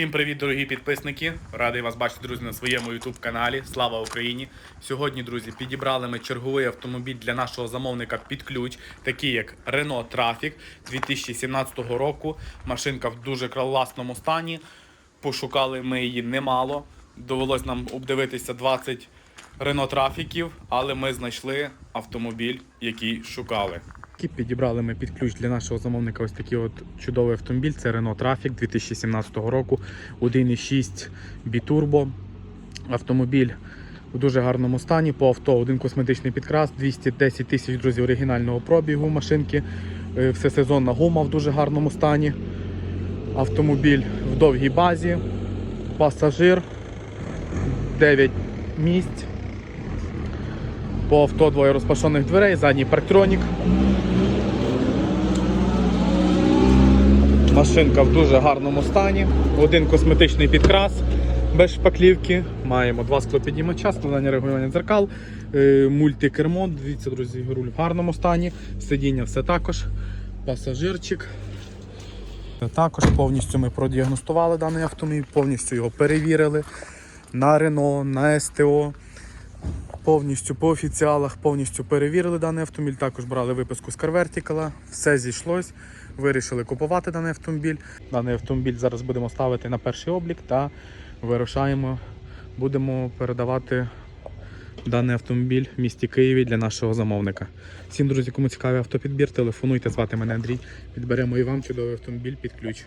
Всім привіт, дорогі підписники! Радий вас бачити, друзі, на своєму YouTube каналі. Слава Україні! Сьогодні, друзі, підібрали ми черговий автомобіль для нашого замовника під ключ, такий як Renault Traffic 2017 року. Машинка в дуже класному стані. Пошукали ми її немало. Довелось нам обдивитися 20 Renault Trafficів, але ми знайшли автомобіль, який шукали. Підібрали ми під ключ для нашого замовника ось такий от чудовий автомобіль. Це Renault Traffic 2017 року. 1,6 бітурбо. Автомобіль у дуже гарному стані. По авто один косметичний підкрас, 210 тисяч друзів оригінального пробігу машинки. Е, Всесезонна гума в дуже гарному стані. Автомобіль в довгій базі. Пасажир. 9 місць. По авто двоє розпашених дверей, задній парктронік. Машинка в дуже гарному стані. Один косметичний підкрас без шпаклівки. Маємо два склопідіймача, складання регулювання дзеркал, е, мультикермо. Дивіться, друзі, руль в гарному стані. Сидіння все також. Пасажирчик. Також повністю ми продіагностували даний автомобіль, повністю його перевірили на Рено, на СТО. Повністю по офіціалах, повністю перевірили даний автомобіль. Також брали виписку з CarVertical, все зійшлось. Вирішили купувати даний автомобіль. Даний автомобіль зараз будемо ставити на перший облік та вирушаємо. Будемо передавати даний автомобіль в місті Києві для нашого замовника. Всім друзі, кому цікавий автопідбір, телефонуйте, звати мене Андрій. Підберемо і вам чудовий автомобіль під ключ.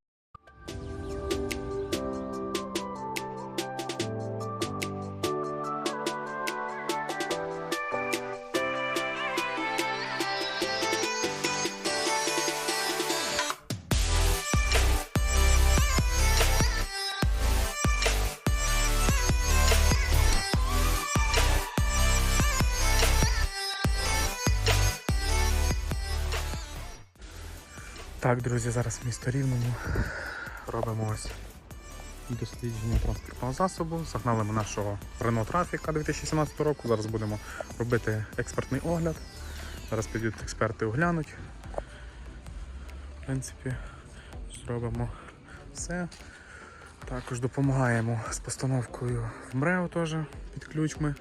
Так, друзі, зараз в місто Рівному робимо ось дослідження транспортного засобу. Загнали ми нашого Renault Trafic 2017 року. Зараз будемо робити експертний огляд. Зараз підуть експерти оглянуть. В принципі, зробимо все. Також допомагаємо з постановкою в МРЕО теж під ключ ми.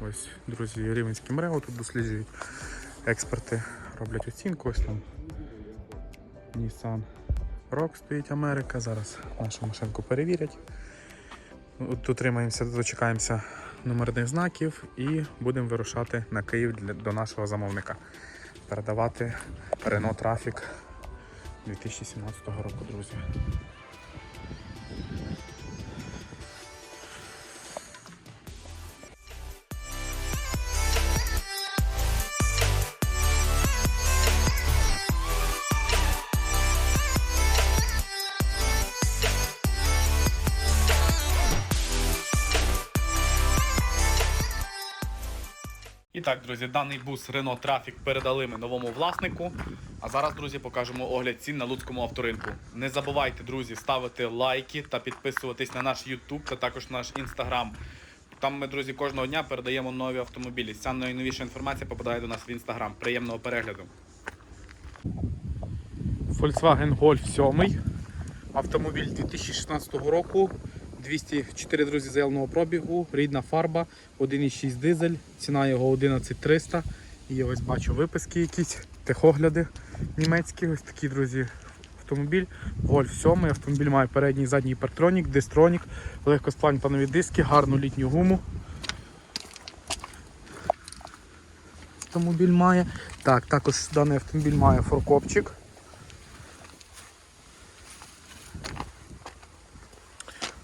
Ось, друзі, рівенське МРЕО тут досліджують експерти, роблять оцінку. Ось там Nissan Rock стоїть Америка. Зараз нашу машинку перевірять. Дотримаємося, дочекаємося номерних знаків і будемо вирушати на Київ для, до нашого замовника. Передавати Renault Traffic 2017 року, друзі. Так, друзі, даний бус Renault Traffic передали ми новому власнику. А зараз, друзі, покажемо огляд цін на луцькому авторинку. Не забувайте, друзі, ставити лайки та підписуватись на наш YouTube та також наш Instagram. Там ми, друзі, кожного дня передаємо нові автомобілі. Ця найновіша інформація попадає до нас в Instagram. Приємного перегляду. Volkswagen Golf 7. Автомобіль 2016 року. 204 друзі заявленого пробігу, рідна фарба, 1,6 дизель, ціна його 11300. І ось бачу виписки якісь, техогляди німецькі. Ось такі, друзі, автомобіль. Golf 7. Автомобіль має передній і задній партронік, дистронік, легкоспланктонові диски, гарну літню гуму. Автомобіль має. Так, також даний автомобіль має форкопчик.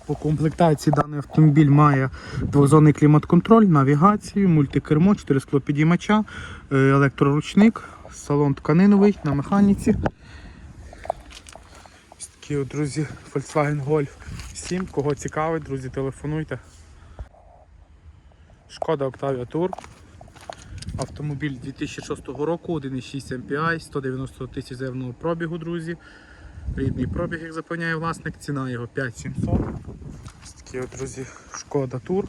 По комплектації даний автомобіль має двозонний клімат-контроль, навігацію, мультикермо, 4 склопідіймача, е, електроручник, салон тканиновий на механіці. Ось такі от, друзі, Volkswagen Golf 7. Кого цікавить, друзі, телефонуйте. Шкода Octavia Tour. Автомобіль 2006 року, 1,6 MPI, 190 тисяч заявного пробігу, друзі. Рідний пробіг, як запевняє власник, ціна його 5700. Ось такі от, друзі, шкода тур.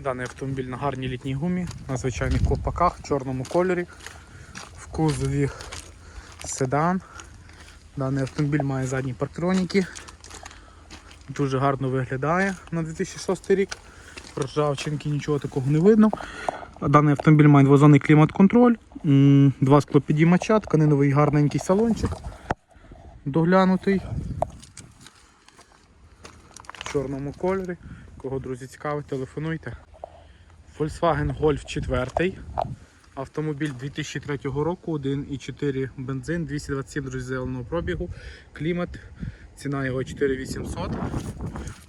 Даний автомобіль на гарній літній гумі, на звичайних ковпаках, в чорному кольорі, в кузові седан. Даний автомобіль має задні парктроніки. Дуже гарно виглядає на 2006 рік. Ржавчинки, нічого такого не видно. Даний автомобіль має двозонний клімат-контроль, два склопідіймача, тканиновий гарненький салончик. Доглянутий. В чорному кольорі. Кого, друзі, цікавить, телефонуйте. Volkswagen Golf 4. Автомобіль 2003 року, 1,4 бензин, 227 друзі, зеленого пробігу, клімат, ціна його 4800.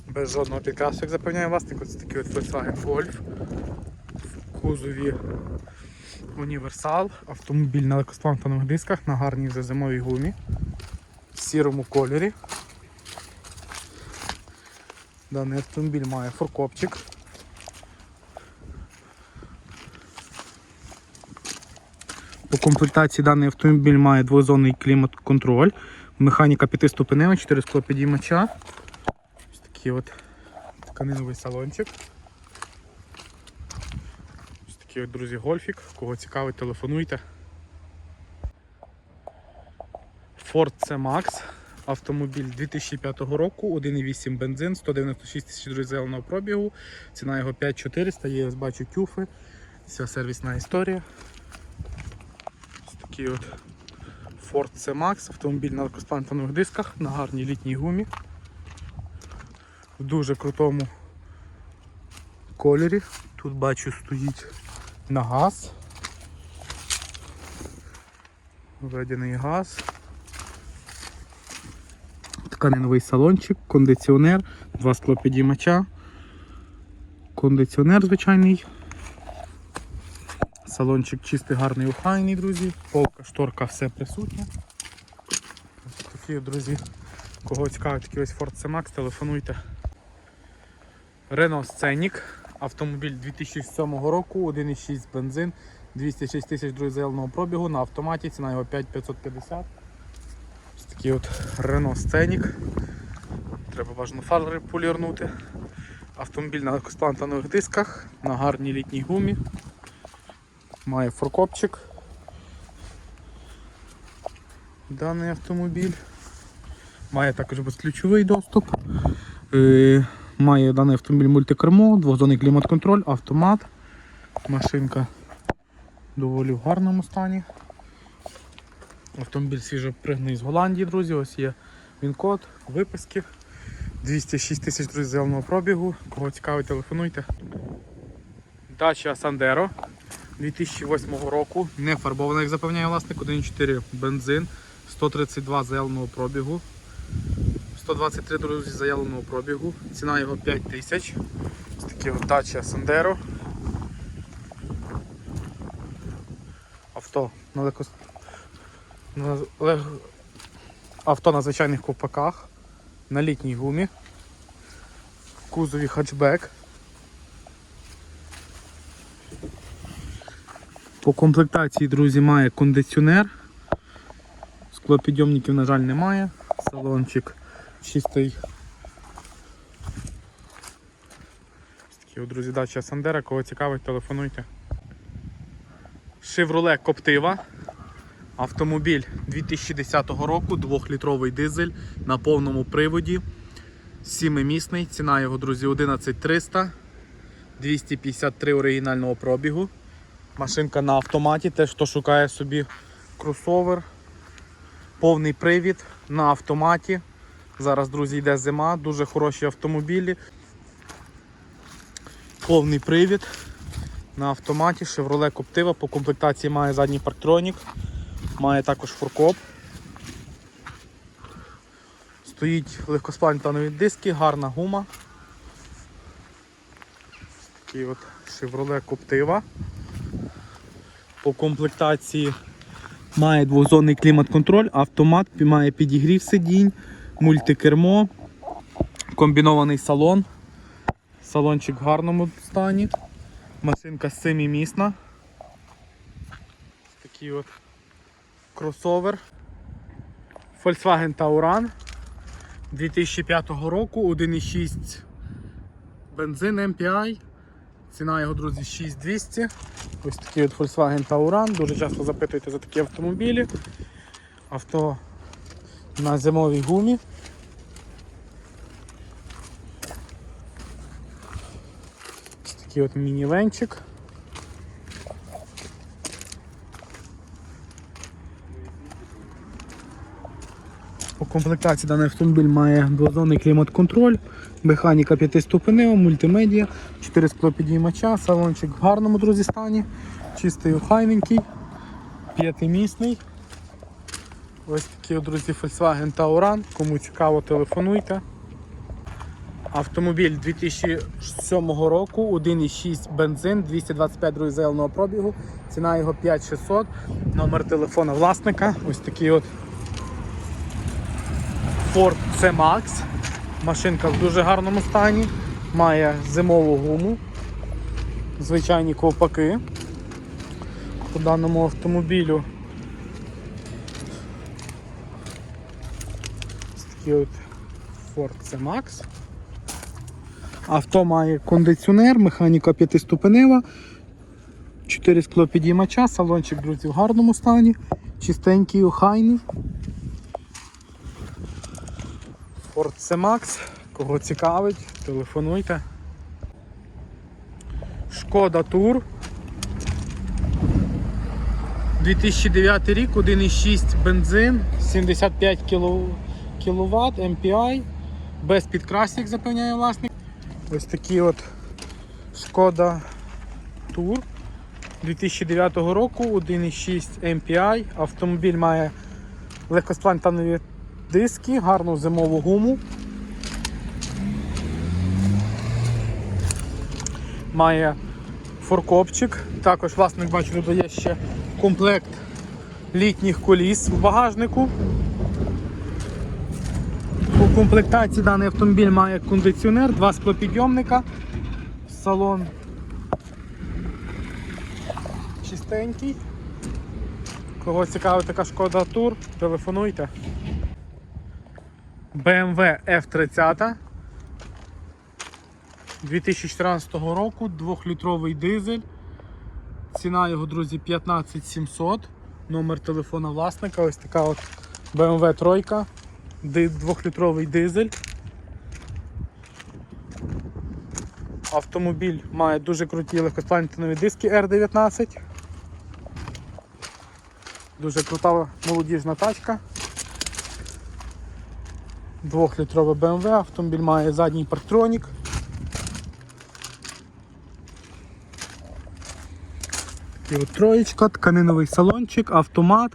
Без жодного підкрасу, як запевняє власник, ось такий от Volkswagen Golf. Кузові універсал, автомобіль на легкосплантанових дисках, на гарній вже зимовій гумі, в сірому кольорі. Даний автомобіль має форкопчик. По комплектації даний автомобіль має двозонний клімат-контроль, механіка п'ятиступенева, 4 склопідіймача. Ось такий от тканиновий салончик. Такий друзі, гольфік. Кого цікавить, телефонуйте. Ford C-Max. Автомобіль 2005 року, 1,8 бензин, 196 тисяч друзі, зеленого пробігу. Ціна його 5400, є, ось бачу тюфи. Вся сервісна історія. Ось такий от Ford C-Max, автомобіль на легкосплантанових дисках, на гарній літній гумі. В дуже крутому кольорі. Тут бачу стоїть на газ. Введений газ. Тканиновий салончик, кондиціонер, два склопідіймача, кондиціонер звичайний. Салончик чистий, гарний, охайний, друзі. Полка, шторка, все присутнє. Ось такі, друзі, кого цікавить такий ось Ford C-Max, телефонуйте. Renault Scenic, автомобіль 2007 року, 1,6 бензин, 206 тисяч друзі, зеленого пробігу на автоматі, ціна його 5550. Ось такий от Renault Scenic. Треба бажано фари полірнути. Автомобіль на легкосплантанових дисках, на гарній літній гумі. Має форкопчик. Даний автомобіль. Має також безключовий доступ. Має даний автомобіль мультикермо, двозонний клімат-контроль, автомат. Машинка доволі в гарному стані. Автомобіль свіжопригнаний з Голландії, друзі. Ось є він-код, виписки. 206 тисяч друзі, зеленого пробігу. Кого цікавить, телефонуйте. Дача Сандеро 2008 року. Не фарбована, як запевняє власник, 1,4 бензин, 132 заявленого пробігу. 123 друзі заявленого пробігу. Ціна його 5 тисяч. Ось такі дача Сандеро. Авто на легкос... на лег... Авто на звичайних ковпаках, на літній гумі, в кузові хатчбек. По комплектації, друзі, має кондиціонер. Склопідйомників, на жаль, немає. Салончик чистий. Такі, друзі, дача Сандера, кого цікавить, телефонуйте. Chevrolet Коптива. Автомобіль 2010 року, 2-літровий дизель на повному приводі. 7-місний. Ціна його, друзі, 11300. 253 оригінального пробігу. Машинка на автоматі, теж хто шукає собі кросовер. Повний привід на автоматі. Зараз, друзі, йде зима, дуже хороші автомобілі. Повний привід на автоматі, Chevrolet Коптива. По комплектації має задній парктронік, має також фуркоп. Стоїть легкосплантанові диски, гарна гума. Такий от Chevrolet Коптива. По комплектації має двозонний клімат-контроль, автомат, має підігрів сидінь, мультикермо, комбінований салон. Салончик в гарному стані. Машинка семимісна. Такий от кросовер. Volkswagen Tauran 2005 року, 1,6 бензин MPI. Ціна його, друзі, 6200. Ось такий от Volkswagen Tauran. Дуже часто запитуєте за такі автомобілі. Авто на зимовій гумі. Такий от мінівенчик. По комплектації даний автомобіль має двозонний клімат-контроль, механіка 5-ступенева, мультимедіа, 4 склопідіймача, салончик в гарному друзі стані, чистий охайненький, п'ятимісний. Ось от, друзі, Volkswagen Tauran. Кому цікаво, телефонуйте. Автомобіль 2007 року, 1,6 бензин, 225 друзі, зеленого пробігу. Ціна його 5600. Номер телефона власника. Ось такий от Ford C-Max. Машинка в дуже гарному стані. Має зимову гуму. Звичайні ковпаки. По даному автомобілю Ось такий от Ford C-Max. Авто має кондиціонер, механіка п'ятиступенева, 4 склопідіймача, салончик, друзі, в гарному стані, чистенький, охайний. Ford C-Max, кого цікавить, телефонуйте. Шкода Тур. 2009 рік, 1,6 бензин, 75 кВт, MPI, без підкрасів, запевняє власник. Ось такий от Шкода Тур 2009 року, 1,6 MPI. Автомобіль має легкосплантанові диски, гарну зимову гуму. Має форкопчик. Також власник бачу, додає ще комплект літніх коліс в багажнику. У комплектації даний автомобіль має кондиціонер, два склопідйомника, салон чистенький. Кого цікавить така шкода тур, телефонуйте. BMW F30 2014 року, 2-літровий дизель. Ціна його, друзі, 15700. Номер телефона власника. Ось така от BMW тройка. 2-літровий дизель. Автомобіль має дуже круті легкосплантинові диски R19. Дуже крута молодіжна тачка. Двохлітрове BMW, автомобіль має задній парктронік. І от троєчка, тканиновий салончик, автомат,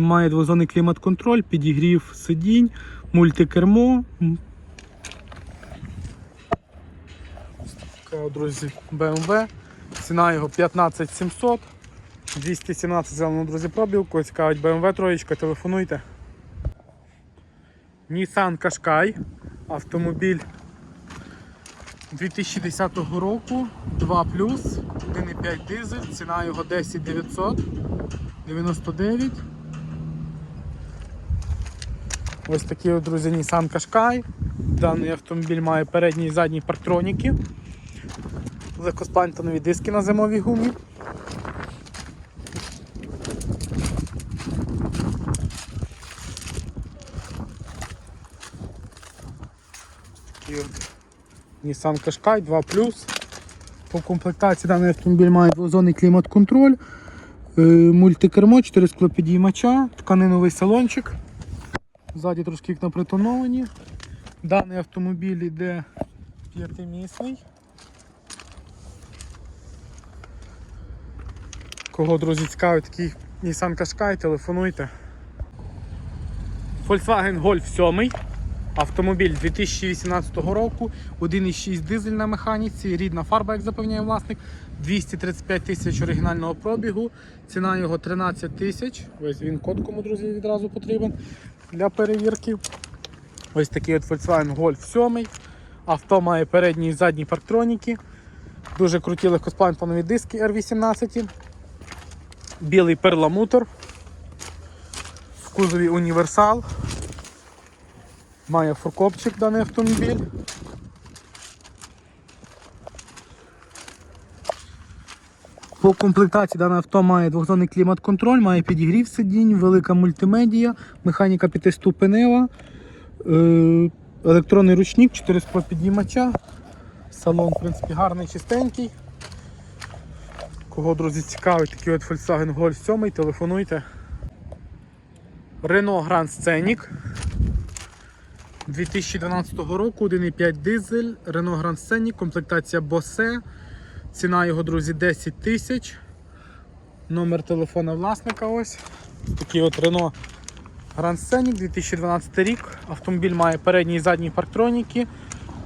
має двозонний клімат-контроль, підігрів сидінь, мультикермо. Така, друзі, BMW. Ціна його 15700. 217 зеленого, друзі, пробіг. Кого цікавить BMW троєчка, телефонуйте. Nissan Qashqai. Автомобіль 2010 року, 2 1,5 дизель, ціна його 10 999. Ось такі, от, друзі, Nissan Qashqai. Даний автомобіль має передні і задні парктроніки. Легкосплантанові диски на зимовій гумі. Такий Nissan Qashqai 2 По комплектації даний автомобіль має двозонний клімат-контроль, мультикермо, 4 склопідіймача, тканиновий салончик. Ззаді трошки вікна притоновані. Даний автомобіль йде п'ятимісний. Кого, друзі, цікавить такий Nissan Qashqai, телефонуйте. Volkswagen Golf 7. Автомобіль 2018 року, 1,6 дизель на механіці, рідна фарба, як запевняє власник, 235 тисяч оригінального пробігу, ціна його 13 тисяч. Ось він код кому, друзі, відразу потрібен для перевірки. Ось такий от Volkswagen Golf 7. Авто має передні і задні парктроніки. Дуже круті легкосплантанові диски R18. Білий перламутр. В кузові універсал. Має фуркопчик даний автомобіль. По комплектації дане авто має двохзонний клімат-контроль, має підігрів сидінь, велика мультимедія, механіка п'ятиступенева, е, електронний ручник, 4 підіймача. Салон, в принципі, гарний, чистенький. Кого, друзі, цікавить такий от Volkswagen Golf 7, телефонуйте. Renault Grand Scenic 2012 року, 1,5 дизель, Renault Grand Scenic, комплектація Bose. Ціна його, друзі, 10 тисяч. Номер телефона власника ось. Такий от Renault Grand Scenic 2012 рік. Автомобіль має передні і задні парктроніки,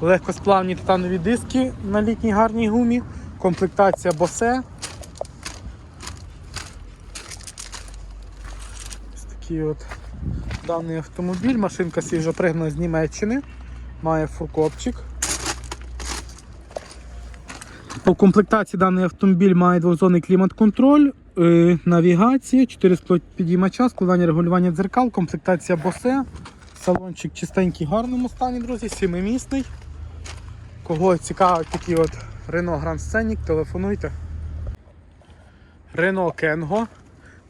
легкосплавні титанові диски на літній гарній гумі, комплектація Bose. Ось такий от даний автомобіль. Машинка свіжо пригнана з Німеччини. Має фуркопчик. По комплектації даний автомобіль має двозонний клімат-контроль, е, навігація, 4 підіймача, складання регулювання дзеркал, комплектація Bose. Салончик чистенький, в гарному стані, друзі, сімимісний. Кого цікавить такий от Renault Grand Scenic, телефонуйте. Renault Kengo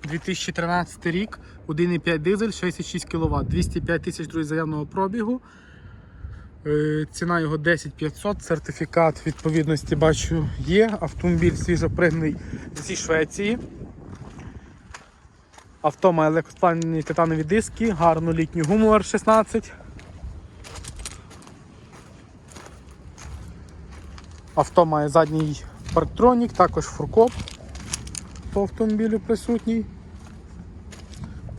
2013 рік, 1,5 дизель, 66 кВт, 205 тисяч друзі, заявного пробігу. Е, Ціна його 10500, сертифікат відповідності бачу є. Автомобіль свіжопригнаний зі Швеції. Авто має легкосплавні титанові диски, гарну літню гуму R16. Авто має задній парктронік, також фуркоп по автомобілю присутній.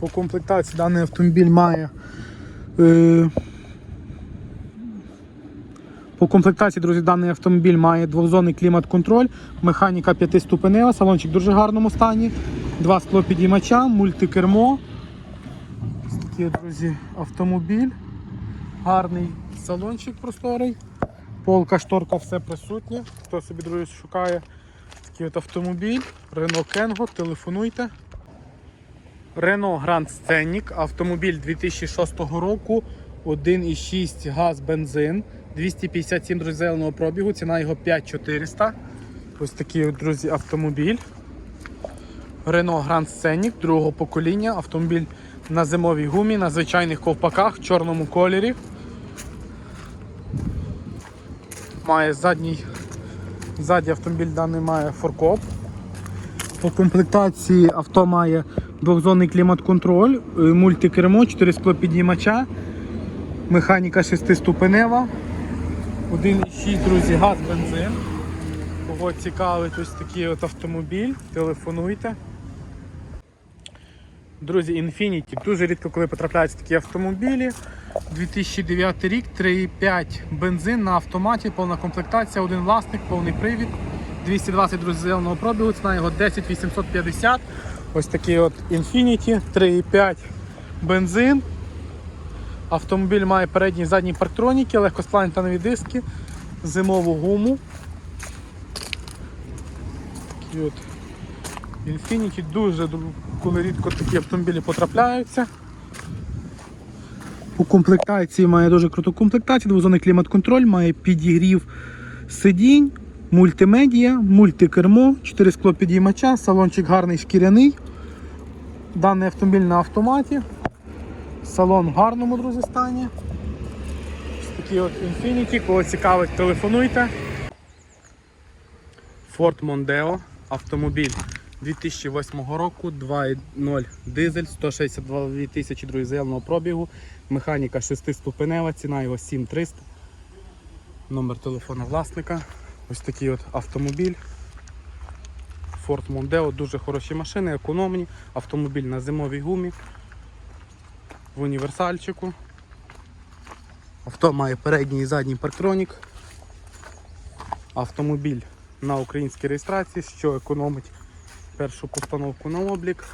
По комплектації даний автомобіль має. Е, по комплектації, друзі, даний автомобіль має двохзонний клімат-контроль, механіка п'ятиступенева, салончик в дуже гарному стані, два склопідіймача, мультикермо. Ось такий, друзі, автомобіль. Гарний салончик просторий. Полка, шторка, все присутнє. Хто собі, друзі, шукає такий от автомобіль. Renault Kengo, телефонуйте. Renault Grand Scenic, автомобіль 2006 року, 1,6 газ бензин, 257 друзі, зеленого пробігу, ціна його 5400. Ось такий, друзі, автомобіль. Renault Grand Scenic другого покоління. Автомобіль на зимовій гумі, на звичайних ковпаках в чорному кольорі. Має задній, ззаді автомобіль даний має форкоп. По комплектації авто має двохзонний клімат-контроль, е, мультикермо, 4 склопідіймача, механіка 6-ступенева, 1,6 друзі, газ, бензин. Кого цікавить ось такий от автомобіль, телефонуйте. Друзі, Infiniti. Дуже рідко коли потрапляються такі автомобілі. 2009 рік, 3,5 бензин на автоматі, повна комплектація, один власник, повний привід. 220 друзі, зеленого пробігу, ціна його 10 850. Ось такий от Infiniti, 3,5 бензин. Автомобіль має передні і задні парктроніки, легкосплавні танові диски, зимову гуму. От Infiniti дуже коли рідко такі автомобілі потрапляються. У комплектації має дуже круту комплектацію, двозонний клімат-контроль, має підігрів сидінь, мультимедія, мультикермо, 4 скло підіймача, салончик гарний шкіряний. Даний автомобіль на автоматі. Салон в гарному, друзі, стані. Ось такий от Infiniti, кого цікавить, телефонуйте. Ford Mondeo, автомобіль 2008 року, 2.0 дизель, 162 тисячі друзі, заявленого пробігу, механіка 6-ступенева, ціна його 7300. Номер телефона власника. Ось такий от автомобіль. Ford Mondeo, дуже хороші машини, економні, автомобіль на зимовій гумі, в універсальчику. Авто має передній і задній парктронік. Автомобіль на українській реєстрації, що економить першу постановку на облік.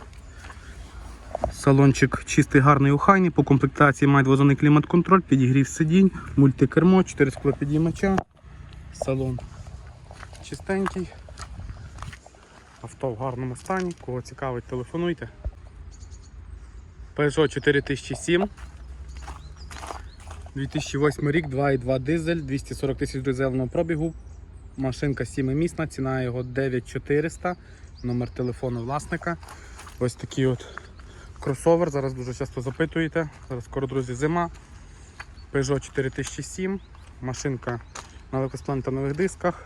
Салончик чистий, гарний охайний, по комплектації має двозонний клімат-контроль, підігрів сидінь, мультикермо, 4 склопідіймача, салон чистенький, авто в гарному стані, кого цікавить, телефонуйте. Peugeot 4007, 2008 рік, 2,2 дизель, 240 тисяч дизельного пробігу, машинка 7-місна, ціна його 9400, номер телефону власника. Ось такий от кросовер. Зараз дуже часто запитуєте. Зараз скоро, друзі, зима. Peugeot 4007. Машинка на легкосплантанових дисках.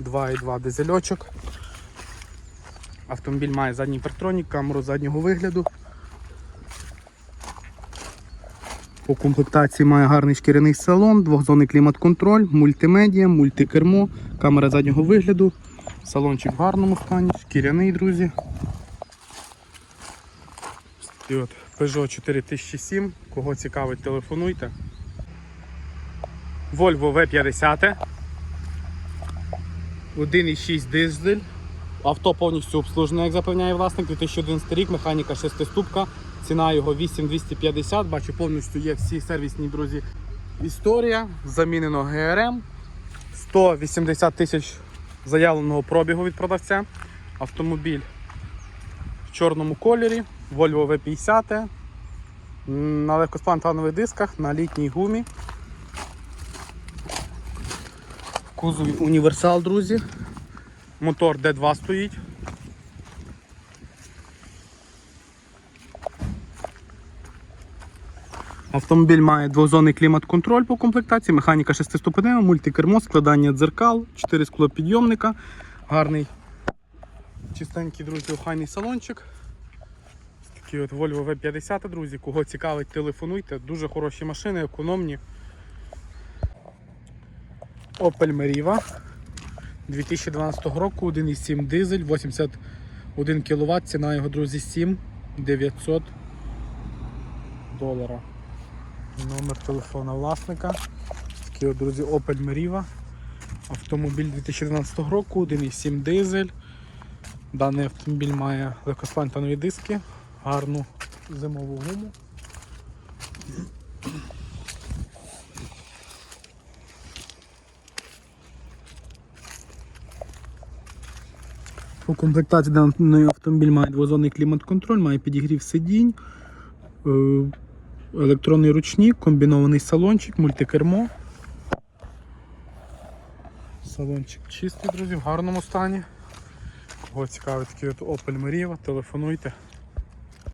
2,2 дизельочок. Автомобіль має задній партронік, камеру заднього вигляду. По комплектації має гарний шкіряний салон, двохзонний клімат-контроль, мультимедіа, мультикермо, камера заднього вигляду, салончик в гарному стані, шкіряний, друзі. І от Peugeot 4007, кого цікавить, телефонуйте. Volvo V50. 1,6 дизель. Авто повністю обслужене, як запевняє власник, 2011 рік, механіка 6-ступка, ціна його 8250. Бачу, повністю є всі сервісні друзі. Історія. Замінено ГРМ. 180 тисяч заявленого пробігу від продавця. Автомобіль в чорному кольорі, Volvo V50. На легкосплантанових дисках, на літній гумі. Кузові універсал, друзі. Мотор D2 стоїть. Автомобіль має двозонний клімат-контроль по комплектації, механіка 6-ступенева, мультикермо, складання дзеркал, 4 склопідйомника, гарний чистенький, друзі, охайний салончик. Такий от Volvo V50, друзі, кого цікавить, телефонуйте. Дуже хороші машини, економні. Opel Meriva 2012 року, 1,7 дизель, 81 кВт, ціна його, друзі, 7 900 долара. Номер телефона власника. Такий друзі, Opel Meriva. Автомобіль 2012 року, 1,7 дизель. Даний автомобіль має легкосплантанові диски, гарну зимову гуму. По комплектації даний автомобіль має двозонний клімат-контроль, має підігрів сидінь, е, електронний ручник, комбінований салончик, мультикермо. Салончик чистий, друзі, в гарному стані. Кого цікавить такий от Opel Meriva, телефонуйте.